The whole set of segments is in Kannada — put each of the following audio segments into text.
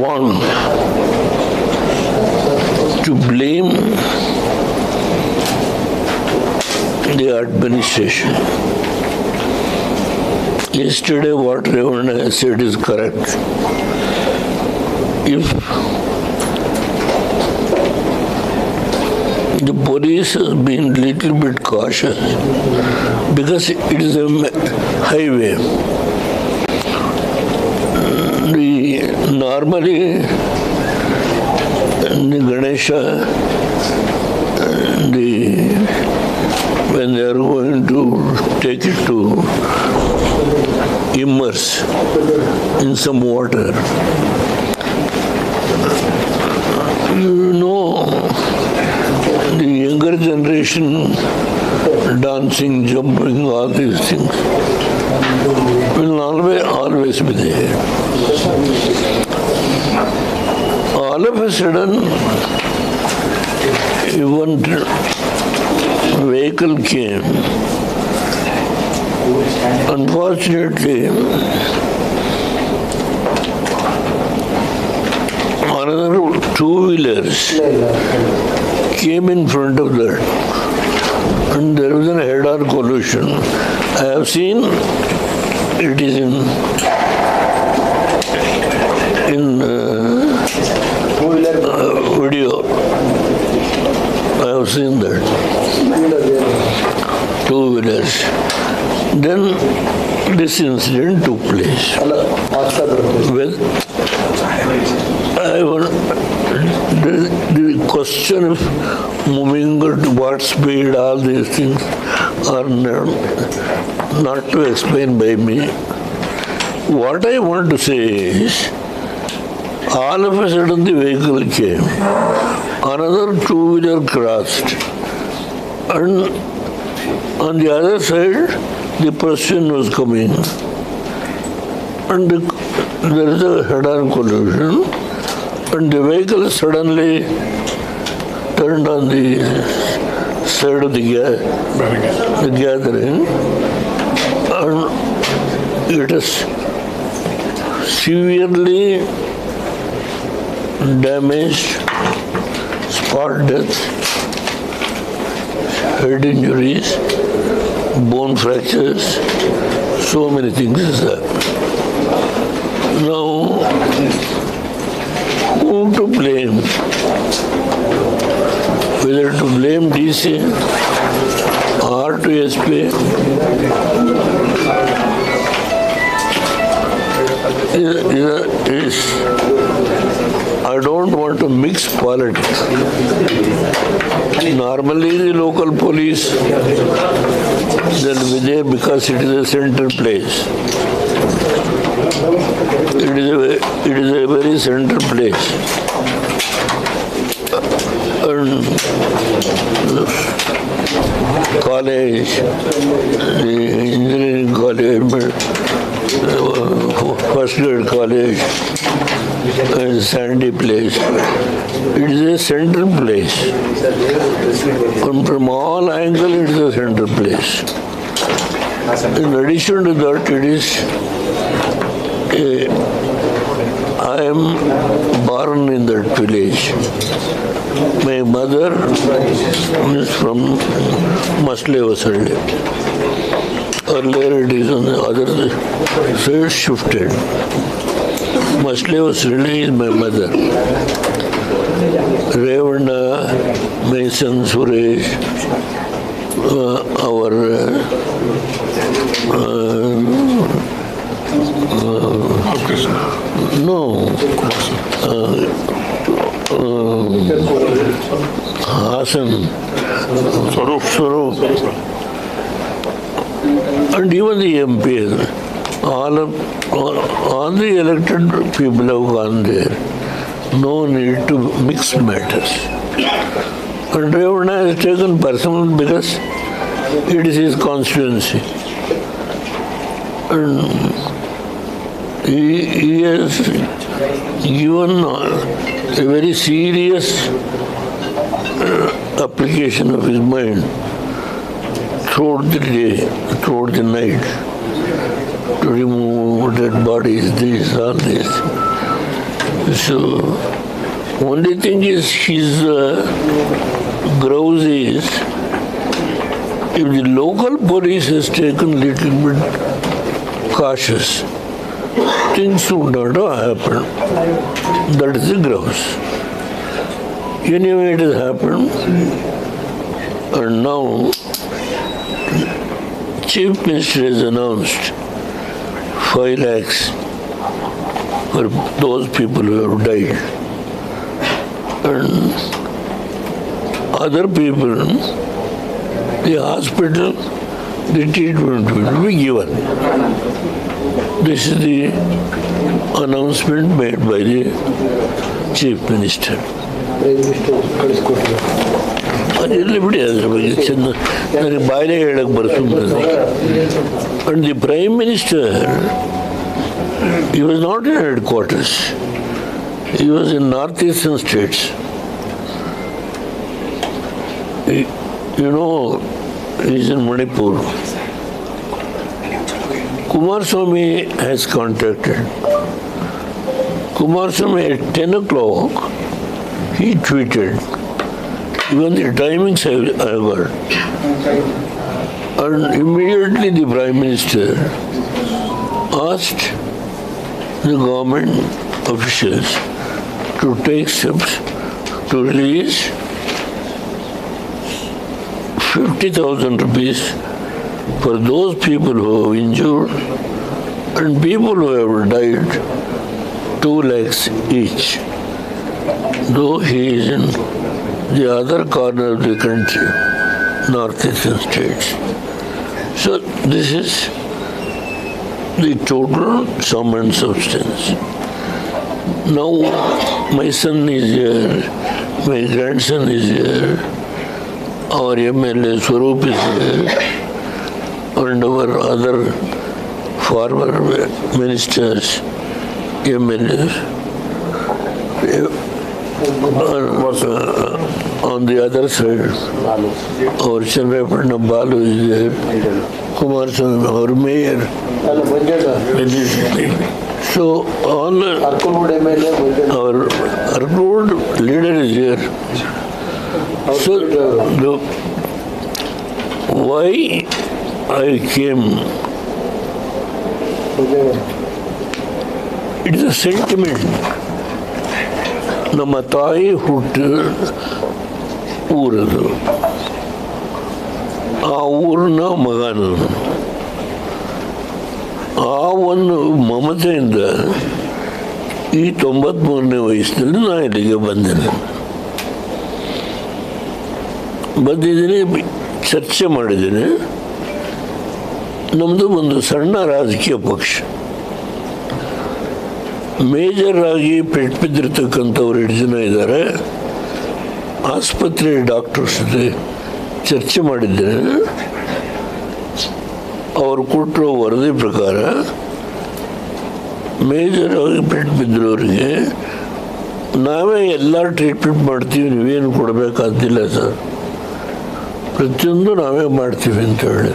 want to blame the administration. Yesterday, what Ravana said is correct. If the police has been little bit cautious because it is a highway. The Ganesha, the when they are going to take it to immerse in some water, you know the younger generation dancing, jumping, all these things will always, always be there. Sudden, one vehicle came. Unfortunately, another two wheelers came in front of that and there was a head-on collision. I have seen it is in in uh, I have seen that. Two videos. Then this incident took place. Well, I want the, the question of moving at what speed, all these things are not, not to explain by me. What I want to say is, all of a sudden the vehicle came, another two-wheeler crossed, and on the other side, the person was coming. And the, there is a head-on collision, and the vehicle suddenly turned on the side of the, ga- the gathering, and it is severely damaged, spot death, head injuries, bone fractures, so many things is there. Now, who to blame? Whether to blame DC or to SP? Is- is- is- I don't want to mix politics. Normally, the local police, they'll be there because it is a central place. It is a, it is a very central place. And college, the engineering college, uh, first grade college, and sandy place. It is a central place. And from all angles, it is a central place. In addition to that, it is a- I am born in that village. My mother is from Maslevasalli. Earlier it is on the other side shifted. Maslevasalli is my mother. Revana, uh, Mason, Suresh, uh, our uh, uh, no, um, Hassan, Swarup, Swarup, and even the MPs, all of, all, all the elected people have gone there. No need to mix matters. And Revana has taken personal because it is his constituency. And he, he has given a very serious uh, application of his mind throughout the day, throughout the night, remove dead bodies, this, all this. So, only thing is his uh, grouse is if the local police has taken little bit cautious, things would not have happened. That is the grouse. Anyway, it has happened, and now Chief Minister has announced five lakhs for those people who have died. And other people, the hospital, the treatment will be given. This is the announcement made by the Chief Minister. Prime minister ಕಳಿಸ್ಕೊಟ್ಟಿದ್ದಾರೆ ಅದೆಲ್ಲ ಬಿಡಿ ಅದ್ರ ಬಗ್ಗೆ ಚೆನ್ನ ನನಗೆ ಬಾಯಿಲೆ ಹೇಳಕ್ಕೆ ಬರ್ತದೆ and the prime minister he was not in headquarters. He was in northeastern states. He- you know, he's in Manipur. Kumar Swami has contacted. Kumar Swami at 10 o'clock, he tweeted. even the timings I got. And immediately the Prime Minister asked the government officials to take steps to release 50,000 rupees for those people who have injured and people who have died, 2 lakhs each. Though he is in the other corner of the country, northeastern states. So this is the total sum and substance. Now my son is here, my grandson is here, our MLA Swaroop is here, and our other former ministers, MLAs on the other side, our Chandrapatna Balu is there, Kumar San, our mayor. So all our Arkud leader is here. So the, why I came, it's a sentiment. ನಮ್ಮ ತಾಯಿ ಹುಟ್ಟು ಊರದು. ಆ ಊರಿನ ಮಗ ನಾನು ಆ ಒಂದು ಮಮತೆಯಿಂದ ಈ ತೊಂಬತ್ಮೂರನೇ ವಯಸ್ಸಿನಲ್ಲಿ ನಾನು ಇಲ್ಲಿಗೆ ಬಂದಿದ್ದೆ ಬಂದಿದ್ದೀನಿ, ಚರ್ಚೆ ಮಾಡಿದ್ದೀನಿ. ನಮ್ಮದು ಒಂದು ಸಣ್ಣ ರಾಜಕೀಯ ಪಕ್ಷ. ಮೇಜರ್ ಆಗಿ ಪೆಟ್ಟು ಬಿದ್ದಿರ್ತಕ್ಕಂಥವ್ರು ಎರಡು ಜನ ಇದ್ದಾರೆ? ಆಸ್ಪತ್ರೆ ಡಾಕ್ಟರ್ಸ್ ಜೊತೆ ಚರ್ಚೆ ಮಾಡಿದ್ದೇನೆ ಅವರು ಕೊಟ್ಟಿರೋ ವರದಿ ಪ್ರಕಾರ ಮೇಜರ್ ಆಗಿ ಪೆಟ್ಟು ಬಿದ್ದಿರೋರಿಗೆ ನಾವೇ ಎಲ್ಲ ಟ್ರೀಟ್ಮೆಂಟ್ ಮಾಡ್ತೀವಿ, ನೀವೇನು ಕೊಡಬೇಕಾದಿಲ್ಲ ಸರ್. ಪ್ರತಿಯೊಂದು ನಾವೇ ಮಾಡ್ತೀವಿ ಅಂತ ಹೇಳಿ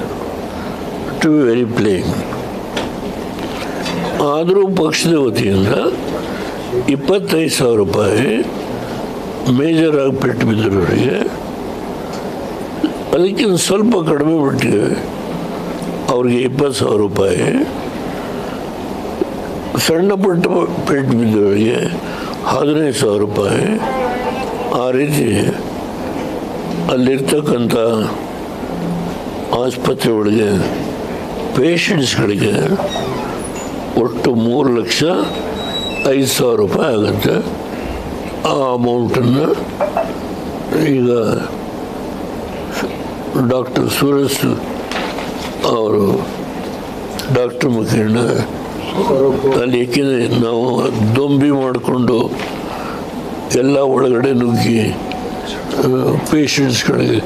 ಟು ವೆರಿ ಪ್ಲೇನ್ ಆದರೂ ಪಕ್ಷದ ವತಿಯಿಂದ ಇಪ್ಪತ್ತೈದು ಸಾವಿರ ರೂಪಾಯಿ ಮೇಜರ್ ಆಗಿ ಪೆಟ್ಟು ಬಿದ್ದಿರೋರಿಗೆ ಅದಕ್ಕಿಂತ ಸ್ವಲ್ಪ ಕಡಿಮೆ ಬಿಟ್ಟಿಗೆ ಅವ್ರಿಗೆ ಇಪ್ಪತ್ತು ಸಾವಿರ ರೂಪಾಯಿ. ಸಣ್ಣ ಪುಟ್ಟ ಪೆಟ್ಟು ಬಿದ್ದವರಿಗೆ ಹದಿನೈದು ಸಾವಿರ ರೂಪಾಯಿ. ಆ ರೀತಿ ಅಲ್ಲಿರ್ತಕ್ಕಂಥ ಆಸ್ಪತ್ರೆ ಒಳಗೆ ಪೇಷಂಟ್ಸ್ಗಳಿಗೆ ಒಟ್ಟು ಮೂರು ಲಕ್ಷ ಐದು ಸಾವಿರ ರೂಪಾಯಿ ಆಗುತ್ತೆ. ಆ ಅಮೌಂಟನ್ನು ಈಗ ಡಾಕ್ಟರ್ ಸುರೇಶ್ ಅವರು ಡಾಕ್ಟರ್ ಮುಖೇಣ ಅಲ್ಲಿ ಏಕೆಂದರೆ ನಾವು ದೊಂಬಿ ಮಾಡಿಕೊಂಡು ಎಲ್ಲ ಒಳಗಡೆ ನುಗ್ಗಿ ಪೇಷಂಟ್ಸ್ಗಳಿಗೆ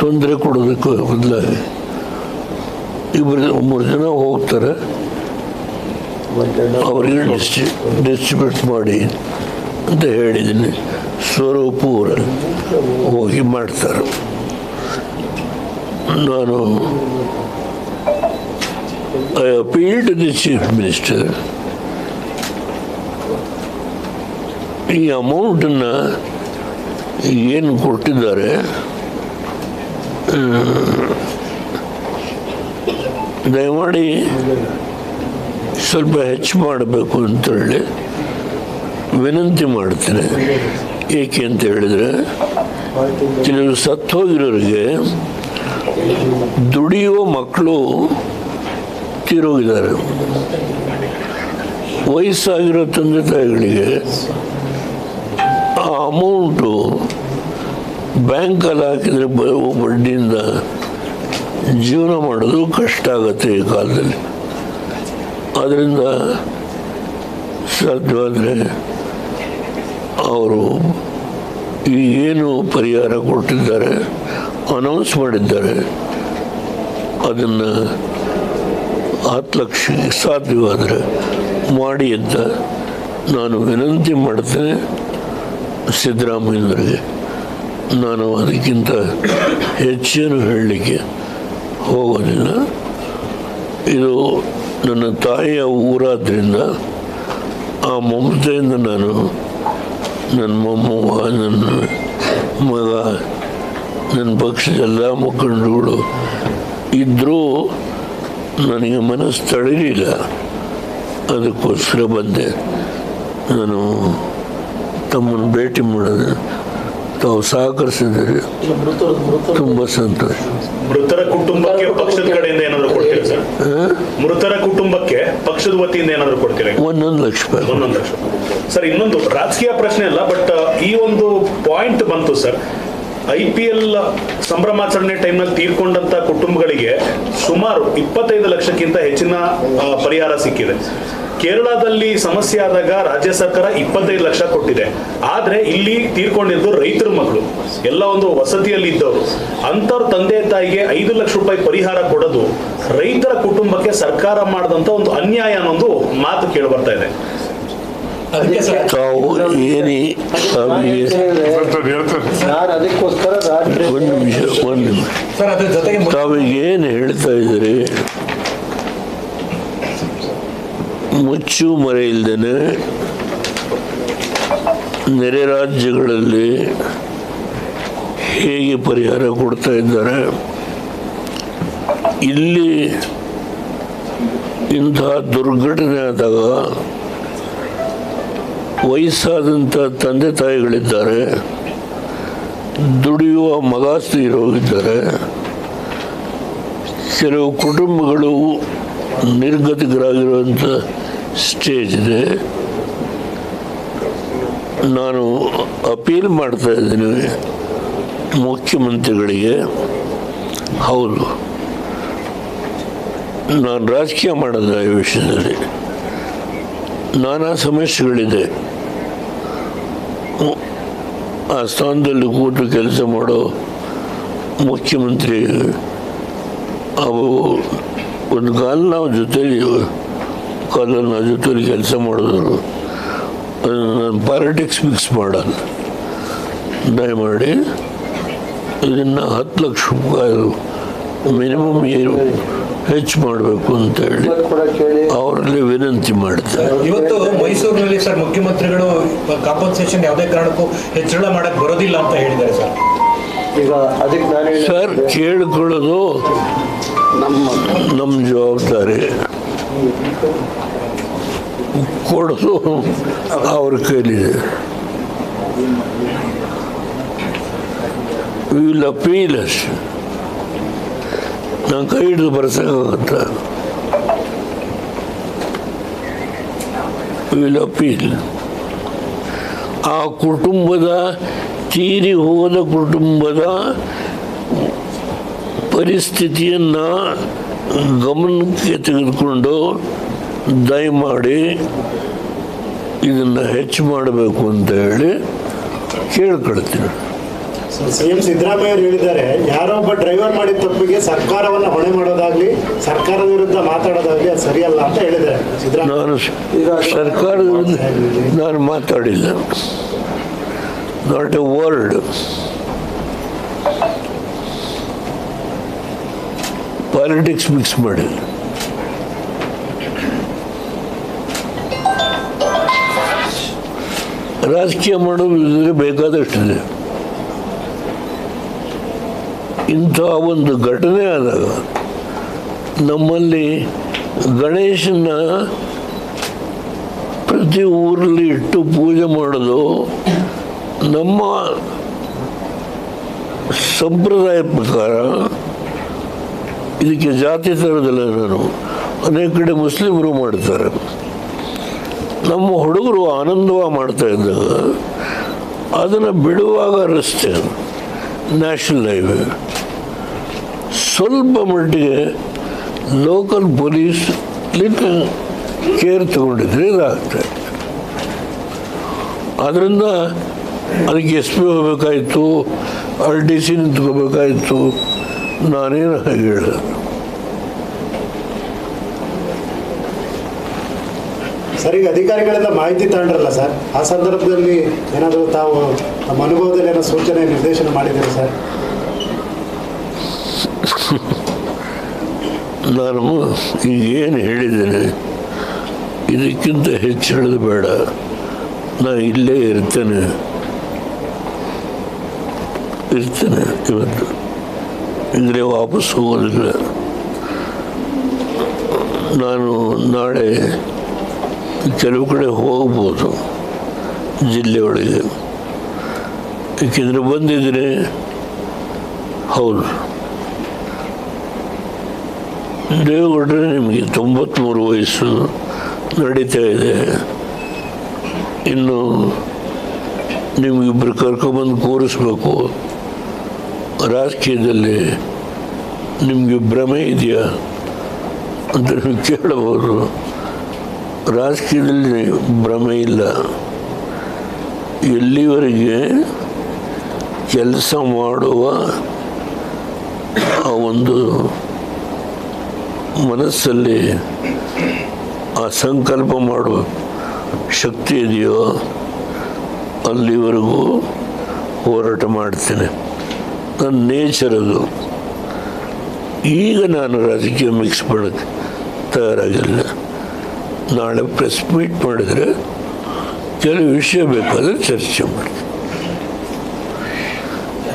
ತೊಂದರೆ ಕೊಡೋದಕ್ಕೆ ಬದಲಾಗಿ ಇಬ್ಬರು, ಮೂರು ಜನ ಹೋಗ್ತಾರೆ. ಅವರಿಗೆ ಡಿಸ್ಟ್ರಿ ಡಿಸ್ಟ್ರಿಬ್ಯೂಟ್ ಮಾಡಿ ಅಂತ ಹೇಳಿದ್ದೀನಿ. ಸ್ವರೂಪೂರ ಹೋಗಿ ಮಾಡ್ತಾರೆ. ನಾನು I appeal to the chief minister ಈ ಅಮೌಂಟನ್ನು ಏನು ಕೊಟ್ಟಿದ್ದಾರೆ? ದಯಮಾಡಿ ಸ್ವಲ್ಪ ಹೆಚ್ಚು ಮಾಡಬೇಕು ಅಂತೇಳಿ ವಿನಂತಿ ಮಾಡ್ತೇನೆ. ಏಕೆ ಅಂತ ಹೇಳಿದರೆ ಸತ್ತು ಹೋಗಿರೋರಿಗೆ ದುಡಿಯುವ ಮಕ್ಕಳು ತೀರೋಗಿದ್ದಾರೆ. ವಯಸ್ಸಾಗಿರೋ ತಂದೆ ತಾಯಿಗಳಿಗೆ ಆ ಅಮೌಂಟು ಬ್ಯಾಂಕಲ್ಲಿ ಹಾಕಿದರೆ ಬಡ್ಡಿಯಿಂದ ಜೀವನ ಮಾಡೋದು ಕಷ್ಟ ಆಗುತ್ತೆ ಈ ಕಾಲದಲ್ಲಿ. ಆದ್ದರಿಂದ ಸಾಧ್ಯವಾದರೆ ಅವರು ಈ ಏನು ಪರಿಹಾರ ಕೊಟ್ಟಿದ್ದಾರೆ ಅನೌನ್ಸ್ ಮಾಡಿದ್ದಾರೆ, ಅದನ್ನು ಹತ್ತು ಲಕ್ಷ ಸಾಧ್ಯವಾದರೆ ಮಾಡಿ ಅಂತ ನಾನು ವಿನಂತಿ ಮಾಡ್ತೇನೆ. ಸಿದ್ದರಾಮಯ್ಯನವರಿಗೆ ನಾನು ಅದಕ್ಕಿಂತ ಹೆಚ್ಚೇನು ಹೇಳಲಿಕ್ಕೆ ಹೋಗೋದಿಲ್ಲ. ಇದು ನನ್ನ ತಾಯಿಯ ಊರಾದ್ರಿಂದ ಆ ಮಮತೆಯಿಂದ ನಾನು ನನ್ನ ಮೊಮ್ಮವ ನನ್ನ ಮಗ ನನ್ನ ಪಕ್ಷದ ಎಲ್ಲ ಮುಖಂಡರುಗಳು ಇದ್ದರೂ ನನಗೆ ಮನಸ್ಸು ತಡೀಲಿಲ್ಲ ಅದಕ್ಕೋಸ್ಕರ ಬಂದೆ. ನಾನು ತಮ್ಮನ್ನು ಭೇಟಿ ಮಾಡೋದು ತಾವು ಸಹಕರಿಸಿದರೆ ತುಂಬ ಸಂತೋಷ. ಮೃತರ ಕುಟುಂಬಕ್ಕೆ ಪಕ್ಷದ ಕಡೆಯಿಂದ ಏನಾದ್ರು ಕೊಡ್ತೀರಾ ಸರ್? ಮೃತರ ಕುಟುಂಬಕ್ಕೆ ಪಕ್ಷದ ವತಿಯಿಂದ ಏನಾದ್ರು ಕೊಡ್ತೀರಾ ಒಂದೊಂದು ಲಕ್ಷ ಒಂದೊಂದು ಲಕ್ಷ. ಸರ್ ಇನ್ನೊಂದು ರಾಜಕೀಯ ಪ್ರಶ್ನೆ ಅಲ್ಲ ಬಟ್ ಈ ಒಂದು ಪಾಯಿಂಟ್ ಬಂತು ಸರ್. ಐ ಪಿ ಎಲ್ ಸಂಭ್ರಮಾಚರಣೆ ಟೈಮ್ನಲ್ಲಿ ತೀರ್ಕೊಂಡಂತ ಕುಟುಂಬಗಳಿಗೆ ಸುಮಾರು ಇಪ್ಪತ್ತೈದು ಲಕ್ಷಕ್ಕಿಂತ ಹೆಚ್ಚಿನ ಪರಿಹಾರ ಸಿಕ್ಕಿದೆ. ಕೇರಳದಲ್ಲಿ ಸಮಸ್ಯೆ ಆದಾಗ ರಾಜ್ಯ ಸರ್ಕಾರ ಇಪ್ಪತ್ತೈದು ಲಕ್ಷ ಕೊಟ್ಟಿದೆ. ಆದ್ರೆ ಇಲ್ಲಿ ತೀರ್ಕೊಂಡಿದ್ದು ರೈತರ ಮಕ್ಕಳು ಎಲ್ಲ ಒಂದು ವಸತಿಯಲ್ಲಿ ಇದ್ದವರು ಅಂತವ್ರ ತಂದೆ ತಾಯಿಗೆ ಐದು ಲಕ್ಷ ರೂಪಾಯಿ ಪರಿಹಾರ ಕೊಡೋದು ರೈತರ ಕುಟುಂಬಕ್ಕೆ ಸರ್ಕಾರ ಮಾಡಿದಂತ ಒಂದು ಅನ್ಯಾಯ ಅನ್ನೋದು ಮಾತು ಕೇಳಿ ಬರ್ತಾ ಇದೆ. ಅದಕ್ಕೆ ಸರ್ ತಾವು ಏನಿ ಒಂದು ಏನು ಹೇಳ್ತಾ ಇದ್ದೀರಿ? ಮುಚ್ಚು ಮರೆಯಿಲ್ದೇನೆ ನೆರೆ ರಾಜ್ಯಗಳಲ್ಲಿ ಹೇಗೆ ಪರಿಹಾರ ಕೊಡ್ತಾ ಇದ್ದಾರೆ? ಇಲ್ಲಿ ಇಂತಹ ದುರ್ಘಟನೆ ಆದಾಗ ವಯಸ್ಸಾದಂಥ ತಂದೆ ತಾಯಿಗಳಿದ್ದಾರೆ, ದುಡಿಯುವ ಮಗ ತೀರೋಗಿದ್ದಾರೆ ಕೆಲವು ಕುಟುಂಬಗಳು ನಿರ್ಗತಿಕರಾಗಿರುವಂಥ ಸ್ಟೇಜ್ ಇದೆ ನಾನು ಅಪೀಲ್ ಮಾಡ್ತಾ ಇದ್ದೀನಿ ಮುಖ್ಯಮಂತ್ರಿಗಳಿಗೆ. ಹೌದು. ನಾನು ರಾಜಕೀಯ ಮಾಡೋದು ಈ ವಿಷಯದಲ್ಲಿ. ನಾನಾ ಸಮಸ್ಯೆಗಳಿದೆ. ಆ ಸ್ಥಾನದಲ್ಲಿ ಕೂತು ಕೆಲಸ ಮಾಡೋ ಮುಖ್ಯಮಂತ್ರಿ ಅವು ಒಂದು ಕಾಲ ನಾವು ಜೊತೆಲಿ ಕಾಲಲ್ಲಿ ನನ್ನ ಜೊತೆಲಿ ಕೆಲಸ ಮಾಡಿದ್ರು ನಾನು ಪಾಲಿಟಿಕ್ಸ್ ಮಿಕ್ಸ್ ಮಾಡಲ್ಲ ದಯಮಾಡಿ ಇದನ್ನು ಹತ್ತು ಲಕ್ಷ ರೂಪಾಯಿ ಮಿನಿಮಮ್ ಏನು ಹೆಚ್ಚು ಮಾಡಬೇಕು ಅಂತೇಳಿ ಹೇಳಿ ಅವರಲ್ಲಿ ವಿನಂತಿ ಮಾಡ್ತಾರೆ ಇವತ್ತು ಮೈಸೂರಿನಲ್ಲಿ ಸರ್ ಮುಖ್ಯಮಂತ್ರಿಗಳು ಕಾಂಪನ್ಸೇಷನ್ ಯಾವುದೇ ಕಾರಣಕ್ಕೂ ಹೆಚ್ಚಳ ಮಾಡಕ್ಕೆ ಬರೋದಿಲ್ಲ ಅಂತ ಹೇಳಿದ್ದಾರೆ ಸರ್. ಈಗ ಅದಕ್ಕೆ ನಾನು ಸರ್ ಕೇಳ್ಕೊಳ್ಳೋದು ನಮ್ಮ ನಮ್ಮ ಜವಾಬ್ದಾರಿ. ಕೊಡೋದು ಅವ್ರ ಕೈಲಿದೆ ವಿಲ್ ಅಪೀಲ್ ಅಷ್ಟೆ ನಾನು ಕೈ ಹಿಡಿದು ಬರ್ಸೋಕ್ಕಾಗತ್ತ ವಿಲ್ ಅಪೀಲ್ ಆ ಕುಟುಂಬದ ತೀರಿ ಹೋದ ಕುಟುಂಬದ ಪರಿಸ್ಥಿತಿಯನ್ನು ಗಮನಕ್ಕೆ ತೆಗೆದುಕೊಂಡು ದಯಮಾಡಿ ಇದನ್ನು ಹೆಚ್ಚು ಮಾಡಬೇಕು ಅಂತ ಹೇಳಿ ಕೇಳ್ಕೊಳ್ತೀನಿ. ಸಿಎಂ ಸಿದ್ದರಾಮಯ್ಯ ಅವರು ಹೇಳಿದ್ದಾರೆ ಯಾರೋ ಒಬ್ಬ ಡ್ರೈವರ್ ಮಾಡಿದ ತಪ್ಪಿಗೆ ಸರ್ಕಾರವನ್ನು ಹೊಣೆ ಮಾಡೋದಾಗ್ಲಿ ಸರ್ಕಾರದ ವಿರುದ್ಧ ಮಾತಾಡೋದಾಗ್ಲಿ ಅದು ಸರಿಯಲ್ಲ ಅಂತ ಹೇಳಿದ್ದಾರೆ. ನಾನು ಸರ್ಕಾರದ ವಿರುದ್ಧ ನಾನು ಮಾತಾಡಿಲ್ಲ. Not a word politics mix ಮಾಡಿ ರಾಜಕೀಯ ಬೇಕಾದಷ್ಟು ಬೇಕಾದಷ್ಟಿದೆ. ಇಂಥ ಒಂದು ಘಟನೆ ಆದಾಗ ನಮ್ಮಲ್ಲಿ ಗಣೇಶನ ಪ್ರತಿ ಊರಲ್ಲಿ ಇಟ್ಟು ಪೂಜೆ ಮಾಡೋದು ನಮ್ಮ ಸಂಪ್ರದಾಯ ಪ್ರಕಾರ ಇದಕ್ಕೆ ಜಾತಿ ತರೋದಿಲ್ಲ ನಾನು ಅನೇಕ ಕಡೆ ಮುಸ್ಲಿಮರು ಮಾಡ್ತಾರೆ. ನಮ್ಮ ಹುಡುಗರು ಆನಂದವ ಮಾಡ್ತಾ ಇದ್ದಾಗ ಅದನ್ನು ಬಿಡುವಾಗ ರಸ್ತೆ ನ್ಯಾಷನಲ್ ಹೈವೇ ಸ್ವಲ್ಪ ಮಟ್ಟಿಗೆ ಲೋಕಲ್ ಪೊಲೀಸ್ ಕೇರ್ ತಗೊಂಡಿದ್ರೆ ಇದಾಗ್ತದೆ ಅದರಿಂದ ಅದಕ್ಕೆ ಎಸ್ ಪಿ ಹೋಗ್ಬೇಕಾಯ್ತು ಆರ್ ಡಿ ಸಿ ನಿಂತ್ಕೋಬೇಕಾಯ್ತು. ನಾನೇನು ಹೇಳಿದೆ ಸರ್ ಈಗ ಅಧಿಕಾರಿಗಳಿಂದ ಮಾಹಿತಿ ತಗೊಂಡ್ರಲ್ಲ ಸರ್ ಆ ಸಂದರ್ಭದಲ್ಲಿ ಏನಾದರೂ ತಾವು ನಮ್ಮ ಅನುಭವದಲ್ಲಿ ಏನೋ ಸೂಚನೆ ನಿರ್ದೇಶನ ಮಾಡಿದ್ದೀರಾ ಸರ್ ನಾನು ಈಗ ಏನು ಹೇಳಿದ್ದೇನೆ? ಇದಕ್ಕಿಂತ ಹೆಚ್ಚು ಹೇಳೋದು ಬೇಡ. ನಾ ಇಲ್ಲೇ ಇರ್ತೇನೆ. ಇರ್ತೇನೆ ಇವತ್ತು. ಅಂದರೆ ವಾಪಸ್ ಹೋಗೋದಿಲ್ಲ. ನಾನು ನಾಳೆ ಕೆಲವು ಕಡೆ ಹೋಗ್ಬೋದು ಜಿಲ್ಲೆಯೊಳಗೆ ಏಕೆಂದರೆ ಬಂದಿದ್ರೆ ಹೌದು. ದೇವೇಗೌಡರೆ ನಿಮಗೆ ತೊಂಬತ್ತ್ಮೂರು ವಯಸ್ಸು ನಡೀತಾ ಇದೆ. ಇನ್ನು ನಿಮಗಿಬ್ಬರು ಕರ್ಕೊಂಬಂದು ಕೂರಿಸ್ಬೇಕು. ರಾಜಕೀಯದಲ್ಲಿ ನಿಮಗೆ ಭ್ರಮೆ ಇದೆಯಾ ಅಂತ ನೀವು ಕೇಳಬಹುದು. ರಾಜಕೀಯದಲ್ಲಿ ಭ್ರಮೆ ಇಲ್ಲ. ಎಲ್ಲಿವರೆಗೆ ಕೆಲಸ ಮಾಡುವ ಆ ಒಂದು ಮನಸ್ಸಲ್ಲಿ ಆ ಸಂಕಲ್ಪ ಮಾಡುವ ಶಕ್ತಿ ಇದೆಯೋ ಅಲ್ಲಿವರೆಗೂ ಹೋರಾಟ ಮಾಡ್ತೇನೆ. ನನ್ನ ನೇಚರ್ ಅದು. ಈಗ ನಾನು ರಾಜಕೀಯ ಮಿಕ್ಸ್ ಮಾಡೋಕ್ಕೆ ತಯಾರಾಗಿಲ್ಲ. ನಾಳೆ ಪ್ರೆಸ್ ಮೀಟ್ ಮಾಡಿದರೆ ಕೆಲವು ವಿಷಯ ಬೇಕಾದರೆ ಚರ್ಚೆ ಮಾಡ್ತೀನಿ.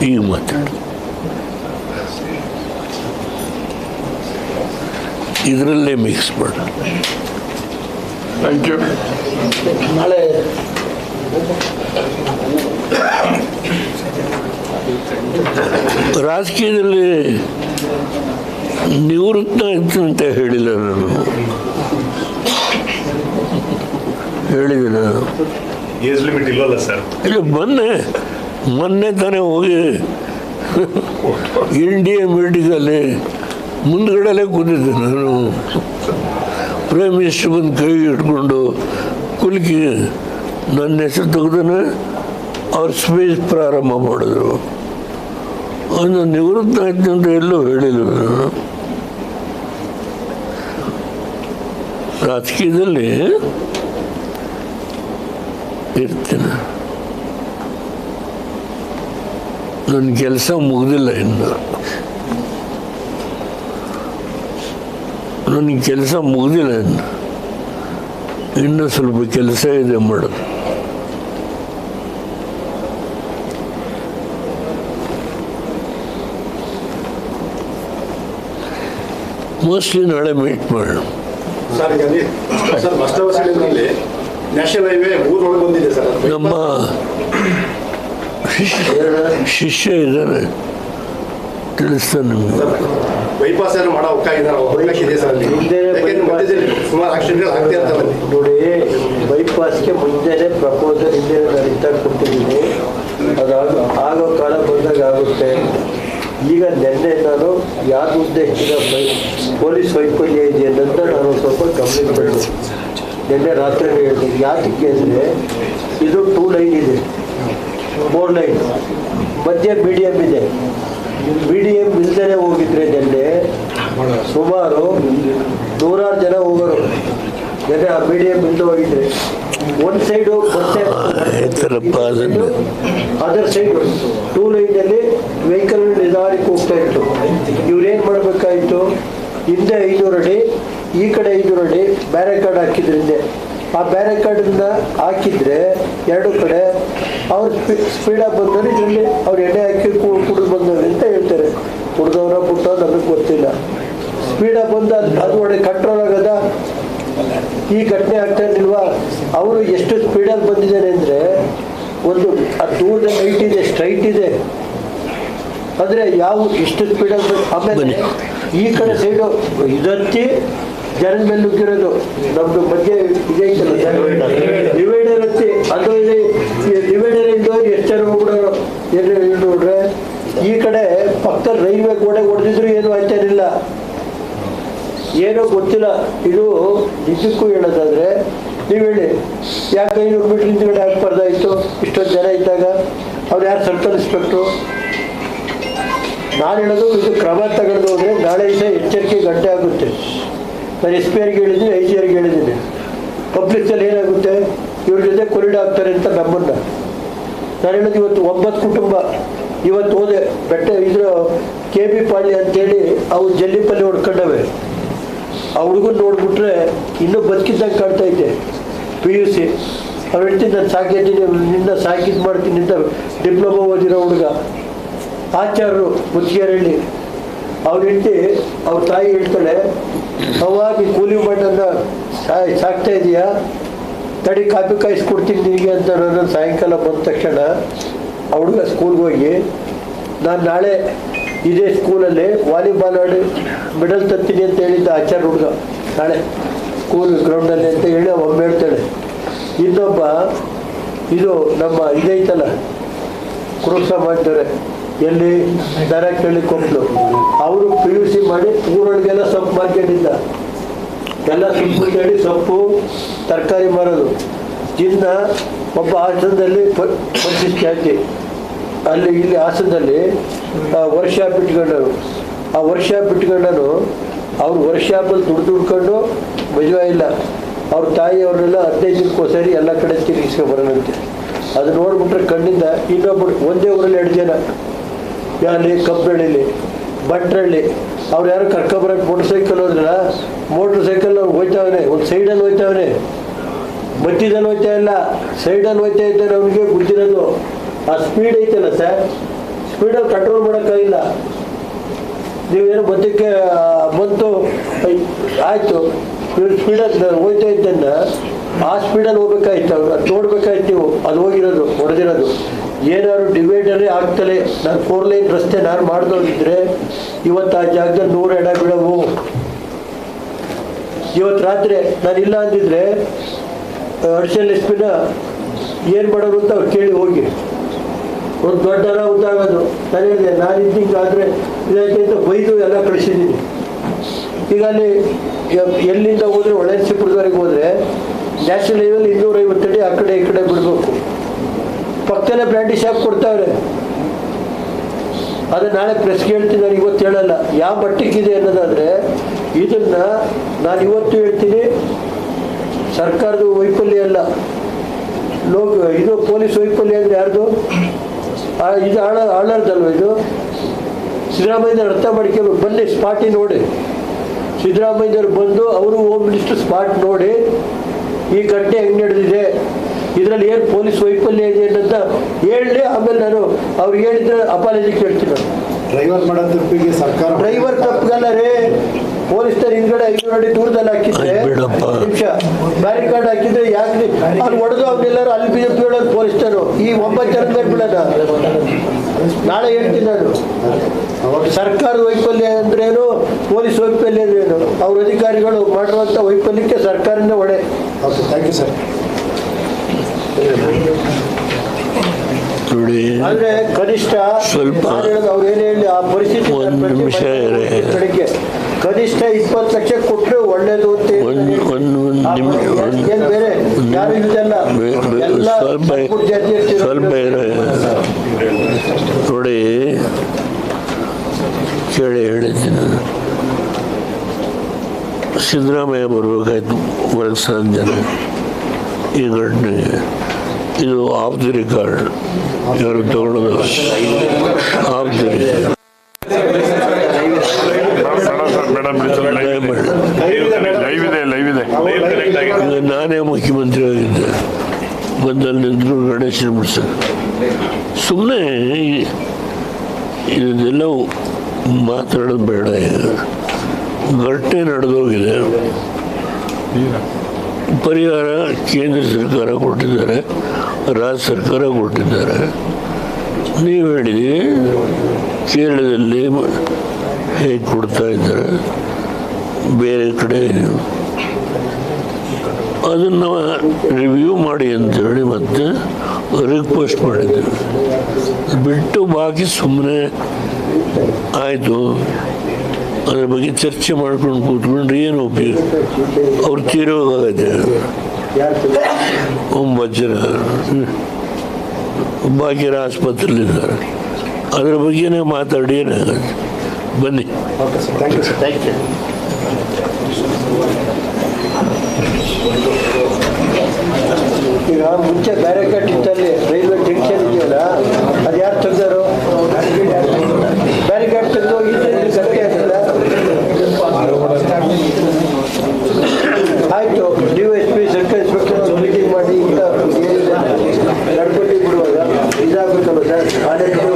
ಈಗ ಮಾತಾಡಿ. ಇದರಲ್ಲೇ ಮಿಕ್ಸ್ ಮಾಡಿ. ಥ್ಯಾಂಕ್ ಯು ನಾಳೆ ರಾಜಕೀಯದಲ್ಲಿ ನಿವೃತ್ತ ಇತ್ತು ಅಂತ ಹೇಳಿಲ್ಲ ನಾನು. ಇಲ್ವಲ್ಲ ಸರ್ ಇಲ್ಲ ಮೊನ್ನೆ ಮೊನ್ನೆ ತಾನೇ ಹೋಗಿ ಇಂಡಿಯಾ ಮೀಟಿಂಗಲ್ಲಿ ಮುಂದ್ಗಡೆಲೇ ಕೂತಿದ್ದೆ ನಾನು. ಪ್ರೈಮ್ ಮಿನಿಸ್ಟರ್ ಬಂದು ಕೈ ಇಟ್ಕೊಂಡು ಕುಲ್ಕಿ ನನ್ನ ಹೆಸರು ತೆಗೆದನೆ ಅವ್ರ ಸ್ಪೀಚ್ ಪ್ರಾರಂಭ ಮಾಡಿದ್ರು. ಅದು ನಿವೃತ್ತ ಆಯ್ತು ಅಂತ ಎಲ್ಲೂ ಹೇಳಿಲ್ಲ ರಾಜಕೀಯದಲ್ಲಿ ಇರ್ತೀನಿ. ನನ್ನ ಕೆಲಸ ಮುಗ್ದಿಲ್ಲ ಇನ್ನು. ನನ್ನ ಕೆಲಸ ಮುಗ್ದಿಲ್ಲ ಇನ್ನು. ಇನ್ನೂ ಸ್ವಲ್ಪ ಕೆಲಸ ಇದೆ ಮಾಡೋದು ಮೋಸ್ಟ್ಲಿ ನಾಳೆ ಮೀಟ್ ಮಾಡೋಣ. ಸರ್ ಈಗ ಅಲ್ಲಿ ಸರ್ ಮಸ್ತವಸಳಿನಲ್ಲಿ ನ್ಯಾಷನಲ್ ಹೈವೇ ಊರೊಳಗೆ ಬಂದಿದೆ ಸರ್. ನಮ್ಮ ಶಿಷ್ಯ ಶಿಷ್ಯ ಇದ್ದಾರೆ. ತಿಳಿಸ್ತಾನೆ ನಿಮಗೆ. ಬೈಪಾಸ್ ಏನೋ ಮಾಡೋ ಅವಕಾಶ ಇದೆ ಸರ್. ನೋಡಿ ಬೈಪಾಸ್ಗೆ ಮುಂಚೆನೆ ಪ್ರಪೋಸಲ್ ಹಿಂದೆ ನಡೀತಾ ಕೊಟ್ಟಿದ್ದೀನಿ. ಅದಾಗ ಆಗೋ ಕಾಲ ಬಂದಾಗ ಆಗುತ್ತೆ. ಈಗ ನಿನ್ನೆ ನಾನು ಯಾರ ಉದ್ದೇಶಿತ ಬೈ ಪೊಲೀಸ್ ವೈಫಲ್ಯ ಇದೆ ಅಂತ ನಾನು ಸ್ವಲ್ಪ ಗಮನಿಸಬೇಕು. ನಿನ್ನೆ ರಾತ್ರಿ ಹೇಳಿದೆ ಯಾತಕ್ಕೆ ಅಂದರೆ ಇದು ಟೂ ಲೈನ್ ಇದೆ ಫೋರ್ ಲೈನ್ ಮಧ್ಯೆ ಬಿ ಡಿ ಎಂ ಇದೆ. ಬಿ ಡಿ ಎಂ ಇಲ್ದೇ ಹೋಗಿದ್ರೆ ನಿನ್ನೆ ಸುಮಾರು ನೂರಾರು ಜನ ಹೋಗೋರು. ನಿನ್ನೆ ಆ ಬಿ ಡಿ ಎಂ ಇಲ್ದೆ ಹೋಗಿದ್ರೆ ಒಂದು ಸೈಡು ಮತ್ತೆ ಅದರ್ ಸೈಡ್ ಟೂ ಲೈನಲ್ಲಿ ವೆಹಿಕಲ್ ನಿಧಾನಕ್ಕೆ ಹೋಗ್ತಾ ಇತ್ತು. ಇವ್ರೇನು ಮಾಡಬೇಕಾಯಿತು? ಹಿಂದೆ ಐನೂರು ಅಡಿ, ಈ ಕಡೆ ಐನೂರು ಅಡಿ ಬ್ಯಾರೆ ಕಾರ್ಡ್ ಹಾಕಿದ್ರಿಂದ ಆ ಬ್ಯಾರಿಕಾರ್ಡನ್ನ ಹಾಕಿದ್ರೆ ಎರಡು ಕಡೆ ಅವ್ರು ಸ್ಪೀಡಾಗಿ ಬಂದವರು ಇದರಲ್ಲಿ ಅವ್ರು ಎಣ್ಣೆ ಹಾಕಿ ಕುಡಿದು ಬಂದವರು ಅಂತ ಹೇಳ್ತಾರೆ. ಕುಡ್ದವ್ರ ಬಿಟ್ಟೋ ನನಗೆ ಗೊತ್ತಿಲ್ಲ. ಸ್ಪೀಡಾಗಿ ಬಂದ ಅದು ಒಳ್ಳೆ ಕಂಟ್ರೋಲ್ ಆಗದ? ಈ ಘಟನೆ ಆಗ್ತಾ ಇರ್ಲಿಲ್ವಾ? ಅವರು ಎಷ್ಟು ಸ್ಪೀಡಲ್ಲಿ ಬಂದಿದ್ದಾರೆ ಅಂದರೆ ಒಂದು, ಆ ದೂರದ ಲೈಟ್ ಇದೆ ಸ್ಟ್ರೈಟ್ ಇದೆ. ಅಂದರೆ ಯಾವ, ಎಷ್ಟು ಸ್ಪೀಡಲ್ಲಿ ಆಮೇಲೆ ಈ ಕಡೆ ಸೈಡು ಇದತ್ತಿ ಜನದ ಮೇಲೆ ನುಗ್ಗಿರೋದು. ನಮ್ದು ಮಧ್ಯೆ ಡಿವೈಡರ್ ಹತ್ತಿ, ಅದು ಇದೆ. ಡಿವೈಡರ್ ಇಂದ ಎಷ್ಟು ಜನ ಹೋಗ್ಬಿಡೋರು? ಎಲ್ಲಿ ನೋಡ್ರೆ, ಈ ಕಡೆ ಪಕ್ಕದ ರೈಲ್ವೆ ಗೋಡೆ ಹೊಡೆದಿದ್ರು ಏನು ಆಯ್ತಾ ಇರಲಿಲ್ಲ ಏನೋ ಗೊತ್ತಿಲ್ಲ. ಇದು ನಿಜಕ್ಕೂ ಹೇಳೋದಾದ್ರೆ, ನೀವು ಹೇಳಿ, ಯಾಕೆ ಐನೂರು ಮೀಟರ್ ಹಿಂದ್ಗಡೆ ಹಾಕ್ಬಾರ್ದಾಯ್ತು? ಇಷ್ಟೊಂದು ಜನ ಇದ್ದಾಗ, ಅವ್ರು ಯಾರು ಸರ್ಕಲ್ ಇನ್ಸ್ಪೆಕ್ಟ್ರು ನಾನು ಹೇಳೋದು ಇದು ಕ್ರಮ ತಗೊಂಡು ಹೋದ್ರೆ ನಾಳೆ ದಿವಸ ಎಚ್ಚರಿಕೆ ಗಂಟೆ ಆಗುತ್ತೆ. ನಾನು ಎಸ್ ಪಿ ಆರ್ಗೆ ಹೇಳಿದ್ದೀನಿ, ಐ ಜಿ ಆರ್ಗೆ ಹೇಳಿದ್ದೀನಿ. ಪಬ್ಲಿಕ್ಸಲ್ಲಿ ಏನಾಗುತ್ತೆ? ಇವ್ರ ಜೊತೆ ಕೊರಿಡ್ ಆಗ್ತಾರೆ ಅಂತ ನಮ್ಮನ್ನ. ನಾನು ಹೇಳೋದು ಇವತ್ತು ಒಂಬತ್ತು ಕುಟುಂಬ, ಇವತ್ತು ಹೋದೆ, ಬೆಟ್ಟ ಇದ್ರ ಕೆ ಬಿ ಪಾಳ್ಯ ಅಂತೇಳಿ ಅವು ಜಲ್ಲಿಪಲ್ಲಿ ಹೊಡ್ಕೊಂಡವೆ ಆ ಹುಡುಗನ್ ನೋಡ್ಬಿಟ್ರೆ ಇನ್ನೂ ಬದುಕಿದ್ದಂಗೆ ಕಾಣ್ತಾ ಇದ್ದೆ ಪಿ ಯು ಸಿ. ಅವ್ರು ಹೇಳ್ತೀನಿ ನಾನು ಸಾಕಿದ್ದೀನಿ ನಿನ್ನ ಸಾಕಿದ್ ಮಾಡ್ತೀನಿ ಅಂತ ಡಿಪ್ಲೊಮಾ ಓದಿರೋ ಹುಡುಗ. ಆಚಾರ್ಯರು ಮುಚ್ಚಿಗೆರಳ್ಳಿ, ಅವ್ರ ಹೆಂಡತಿ, ಅವ್ರ ತಾಯಿ ಹೇಳ್ತಾಳೆ ಅವಾಗಿ ಕೂಲಿ ಮಣ್ಣನ್ನ ಸಾಕ್ತಾ ಇದೆಯಾ? ತಡಿ ಕಾಪಿ ಕಾಯಿಸ್ಕೊಡ್ತೀನಿ ನಿನಗೆ ಅಂತ ನಾನು ಸಾಯಂಕಾಲ ಬಂದ ತಕ್ಷಣ ಹುಡುಗ ಸ್ಕೂಲ್ಗೆ ಹೋಗಿ, ನಾನು ನಾಳೆ ಇದೇ ಸ್ಕೂಲಲ್ಲಿ ವಾಲಿಬಾಲ್ ಆಡಿ ಮೆಡಲ್ ತರ್ತೀನಿ ಅಂತ ಹೇಳಿದ್ದ ಆಚಾರ್ಯ ಹುಡುಗ, ನಾಳೆ ಸ್ಕೂಲ್ ಗ್ರೌಂಡಲ್ಲಿ ಅಂತ ಹೇಳಿ ಒಮ್ಮೆ ಹೇಳ್ತಾಳೆ ಇನ್ನೊಬ್ಬ, ಇದು ನಮ್ಮ ಇದೈತಲ್ಲ ಕುರುಬ ಸಮಾಜದವ್ರೆ ಎಲ್ಲಿ ಡೈರೆಕ್ಟ್ ಹೇಳಿ ಕೊಟ್ಲು ಅವರು ಪಿ ಯು ಸಿ ಮಾಡಿ ಊರೊಳಗೆಲ್ಲ ಸೊಪ್ಪು ಮಾರ್ಕೆಟಿಂದ ಎಲ್ಲ ಸೊಪ್ಪು ಕೇಳಿ ಸೊಪ್ಪು ತರಕಾರಿ ಮಾರೋದು. ಜಿನ್ನ ಒಬ್ಬ ಹಾಸನದಲ್ಲಿ ಪ- ಪರಿಶಿಷ್ಟ ಅಲ್ಲಿ ಇಲ್ಲಿ ಹಾಸನದಲ್ಲಿ ವರ್ಷ ಇಟ್ಕೊಂಡರು ಆ ವರ್ಷ ಬಿಟ್ಕೊಂಡನು, ಅವ್ರು ವರ್ಷಾಪಲ್ಲಿ ದುಡ್ಡು ದುಡ್ಕೊಂಡು ಮಜುವ ಇಲ್ಲ. ಅವ್ರ ತಾಯಿ ಅವ್ರನ್ನೆಲ್ಲ ಹದಿನೈದು ದಿನಕ್ಕೋಸರಿ ಎಲ್ಲ ಕಡೆ ತಿರುಗಿಸ್ಕೊಂಡು ಬರೋಣಂತೆ. ಅದು ನೋಡ್ಬಿಟ್ರೆ ಕಣ್ಣಿಂದ ಇನ್ನೊಬ್ಬರು ಒಂದೇ ಊರಲ್ಲಿ ಎರಡು ಜನ. ಅಲ್ಲಿ ಕಬ್ಬಳ್ಳಿಲಿ. ಭಟ್ರಳ್ಳಿ. ಅವ್ರು ಯಾರು ಕರ್ಕೊಬರಕ್ಕೆ ಮೋಟರ್ ಸೈಕಲ್ ಹೋದ್ರಲ್ಲ ಮೋಟರ್ ಸೈಕಲ್ ಅವ್ರು ಹೋಯ್ತಾವನೆ ಒಂದು ಸೈಡಲ್ಲಿ ಹೋಯ್ತಾವನೆ ಬತ್ತಿದಲ್ಲಿ ಹೋಯ್ತಾ ಇಲ್ಲ. ಸೈಡಲ್ಲಿ ಹೋಯ್ತಾ ಇದ್ದಾರೆ ಅವನಿಗೆ ಗುದ್ದಿರೋದು ಆ ಸ್ಪೀಡ್ ಐತಲ್ಲ ಸರ್? ಸ್ಪೀಡಲ್ಲಿ ಕಂಟ್ರೋಲ್ ಮಾಡೋಕ್ಕಾಗಿಲ್ಲ ನೀವೇನು ಆ, ಬಂತು. ಆಯಿತು. ಇವ್ರು ಸ್ಪೀಡಲ್ಲಿ ಹೋಯ್ತಾ ಇದ್ದನ್ನ ಆ ಸ್ಪೀಡಲ್ಲಿ ಹೋಗ್ಬೇಕಾಯ್ತು. ಅವ್ರು ಅದು ನೋಡ್ಬೇಕಾಯ್ತು ಅದು ಹೋಗಿರೋದು ಹೊಡೆದಿರೋದು. ಏನಾದ್ರು ಡಿವೈಡರೇ ಆಗ್ತಲೇ ನಾನು ಫೋರ್ ಲೈನ್ ರಸ್ತೆ ನಾನು ಮಾಡ್ದೋಗಿದ್ರೆ ಇವತ್ತು ಆ ಜಾಗದಲ್ಲಿ ನೂರು ಎಡ ಬಿಡವು ಇವತ್ತು ರಾತ್ರಿ ನಾನು ಇಲ್ಲ ಅಂದಿದ್ರೆ ಅರ್ಷಲ್ ಎಸ್ ಪಿನ ಏನು ಮಾಡೋರು ಅಂತ ಅವ್ರು ಕೇಳಿ ಹೋಗಿ. ಒಂದು ದೊಡ್ಡ ಅನಾಹುತ ಆಗೋದು. ನಾನು ಹೇಳಿದೆ, ನಾನು ಇದ್ದಿಂಗಾದರೆ ಅಂತ ಬೈದು ಎಲ್ಲ ಕಳಿಸಿದ್ದೀನಿ. ಈಗ ಅಲ್ಲಿ ಎಲ್ಲಿಂದ ಹೋದ್ರೆ ಒಳಸಿಪುರದವರೆಗೆ ಹೋದ್ರೆ ನ್ಯಾಷನಲ್ ಹೈವೇಲಿ ಇನ್ನೂರೈವತ್ತು ಅಡಿ ಆ ಕಡೆ ಈ ಕಡೆ ಬಿಡಬೇಕು. ಪಕ್ಕದಲ್ಲೇ ಬ್ರ್ಯಾಂಡಿ ಶಾಪ್ ಕೊಡ್ತಾವ್ರೆ. ಅದು ನಾಳೆ ಪ್ರೆಸ್ಗೆ ಹೇಳ್ತಿದ್ದಾರೆ ಇವತ್ತು ಹೇಳಲ್ಲ. ಯಾವ ಮಟ್ಟಕ್ಕಿದೆ ಅನ್ನೋದಾದರೆ, ಇದನ್ನ ನಾನು ಇವತ್ತು ಹೇಳ್ತೀನಿ, ಸರ್ಕಾರದ ವೈಫಲ್ಯ ಅಲ್ಲ. ಲೋಕ, ಇದು ಪೊಲೀಸ್ ವೈಫಲ್ಯ ಅಂದ್ರೆ ಯಾರ್ದು? ಇದು ಆಳ, ಆಳಲ್ದಲ್ವ ಇದು? ಸಿದ್ದರಾಮಯ್ಯ ಅರ್ಥ ಮಾಡ್ಕೋಬೇಕು. ಬನ್ನಿ ಸ್ಪಾಟಿ ನೋಡಿ. ಸಿದ್ದರಾಮಯ್ಯವ್ರು ಬಂದು, ಅವರು ಹೋಮ್ ಮಿನಿಸ್ಟರ್ ಸ್ಪಾಟ್ ನೋಡಿ, ಈ ಘಟನೆ ಹೆಂಗೆ ನಡೆದಿದೆ? ಇದರಲ್ಲಿ ಏನು ಪೊಲೀಸ್ ವೈಫಲ್ಯ ಇದೆ ಅಂತ ಹೇಳಿ ಆಮೇಲೆ ನಾನು ಅವ್ರು ಹೇಳಿದ್ರೆ ಅಪಾಲಜಿ ಕೇಳ್ತೀನಿ ನಾನು. ಡ್ರೈವರ್ ಮಾಡೋ ತಪ್ಪಿಗೆ ಸರ್ಕಾರ ಡ್ರೈವರ್ ತಪ್ಪಿಗಲ್ಲ ರೀ. ಪೊಲೀಸರು ಹಿಂದ್ಗಡೆ ಐನೂರು ಅಡಿ ದೂರದಲ್ಲಿ ಹಾಕಿದ್ರೆ. ನಿಮಿಷ. ಬ್ಯಾರಿಕಾರ್ಡ್ ಹಾಕಿದ್ರೆ ಯಾಕೆ ಅಲ್ಲಿ ಹೊಡೆದು ಅವ್ರೆಲ್ಲರೂ ಅಲ್ಲಿ ಬಿ ಹೇಳೋದು ಪೊಲೀಸರು ಈ ಒಂಬತ್ತು ಜನ ಮೇಲೆ ಬೀಳೋಣ ನಾಳೆ ಹೇಳ್ತೀನಿ ನಾನು. ಸರ್ಕಾರದ ವೈಫಲ್ಯ ಅಂದ್ರೇನು ಪೊಲೀಸ್ ವೈಫಲ್ಯ ಅಂದ್ರೇನು ಅವ್ರ ಅಧಿಕಾರಿಗಳು ಮಾಡುವಂತ ವೈಫಲ್ಯಕ್ಕೆ ಸರ್ಕಾರನೇ ಹೊಡೆ ಓಕೆ ಥ್ಯಾಂಕ್ ಯು ಸರ್ ನೋಡಿ ಕನಿಷ್ಠ ಸ್ವಲ್ಪ ಒಂದು ನಿಮಿಷ ಕನಿಷ್ಠ ಇಪ್ಪತ್ತು ಲಕ್ಷ ಕೊಟ್ಟರೆ ಒಳ್ಳೇದು ಅಂತ ಒಂದು ಒಂದು ನಿಮಿಷ ಸ್ವಲ್ಪ ನೋಡಿ ಕೇಳಿ ಹೇಳಿದ್ದೀನಿ. ಸಿದ್ದರಾಮಯ್ಯ ಬರಬೇಕಾಯ್ತು ಸಾಧ್ಯ ಈ ಘಟನೆ ಇದು ಆಫ್ ದಿ ಇವರು ತಗೊಳ್ಳೋದು. ಈಗ ನಾನೇ ಮುಖ್ಯಮಂತ್ರಿ ಆಗಿದ್ದೆ. ಬಂದಲ್ಲಿ ನಿಂತರು ಗಣೇಶನ ಬಿಡ್ಸಕ್ಕೆ ಸುಮ್ಮನೆ ಇದನ್ನೆಲ್ಲ ಮಾತಾಡೋದು ಬೇಡ ಈಗ. ಘಟನೆ ನಡೆದೋಗಿದೆ. ಪರಿಹಾರ ಕೇಂದ್ರ ಸರ್ಕಾರ ಕೊಟ್ಟಿದ್ದಾರೆ, ರಾಜ್ಯ ಸರ್ಕಾರ ಕೊಟ್ಟಿದ್ದಾರೆ. ನೀವು ಹೇಳಿದ್ದೀವಿ ಕೇರಳದಲ್ಲಿ ಹೇಗೆ ಕೊಡ್ತಾ ಇದ್ದಾರೆ? ಬೇರೆ ಕಡೆ ಅದನ್ನು ರಿವ್ಯೂ ಮಾಡಿ ಅಂತೇಳಿ ಮತ್ತೆ ರಿಕ್ವೆಸ್ಟ್ ಮಾಡಿದ್ದೇವೆ. ಬಿಟ್ಟು ಬಾಕಿ ಸುಮ್ಮನೆ ಆಯಿತು. ಅದ್ರ ಬಗ್ಗೆ ಚರ್ಚೆ ಮಾಡ್ಕೊಂಡು ಕೂತ್ಕೊಂಡ್ರೆ ಏನು ಉಪಯೋಗ? ಅವ್ರು ತೀರೋಗಾಗತ್ತೆ ಒಂಬತ್ತು ಜನ ಬಾಕಿರ ಆಸ್ಪತ್ರೆಯಲ್ಲಿದ್ದಾರೆ ಅದ್ರ ಬಗ್ಗೆನೇ ಮಾತಾಡಿ ಏನಾಗುತ್ತೆ? ಬನ್ನಿ. ಈಗ ಮುಂಚೆ ಬ್ಯಾರಿಕೇಡ್ ಇತ್ತಲ್ಲಿ, ರೈಲ್ವೆ ಜಂಕ್ಷನ್ ಇದೆಯಲ್ಲ ಅದು ಯಾರು ತೆಗೆದರು ಬ್ಯಾರಿಕೇಡ್ ತೆಗೆದು ಹೋಗಿದ್ರೆ ಇಲ್ಲಿ ಗಟ್ಟಿ ಆಗ್ತದ ಆಯ್ತು. ನೀವು S P circle inspector meeting ಮಾಡಿ ಇಂತ ನಡ್ಕೊಂಡು ಬಿಡುವಾಗ ಇದಾಗುತ್ತಲ್ಲ ಸರ್ ಆದಷ್ಟು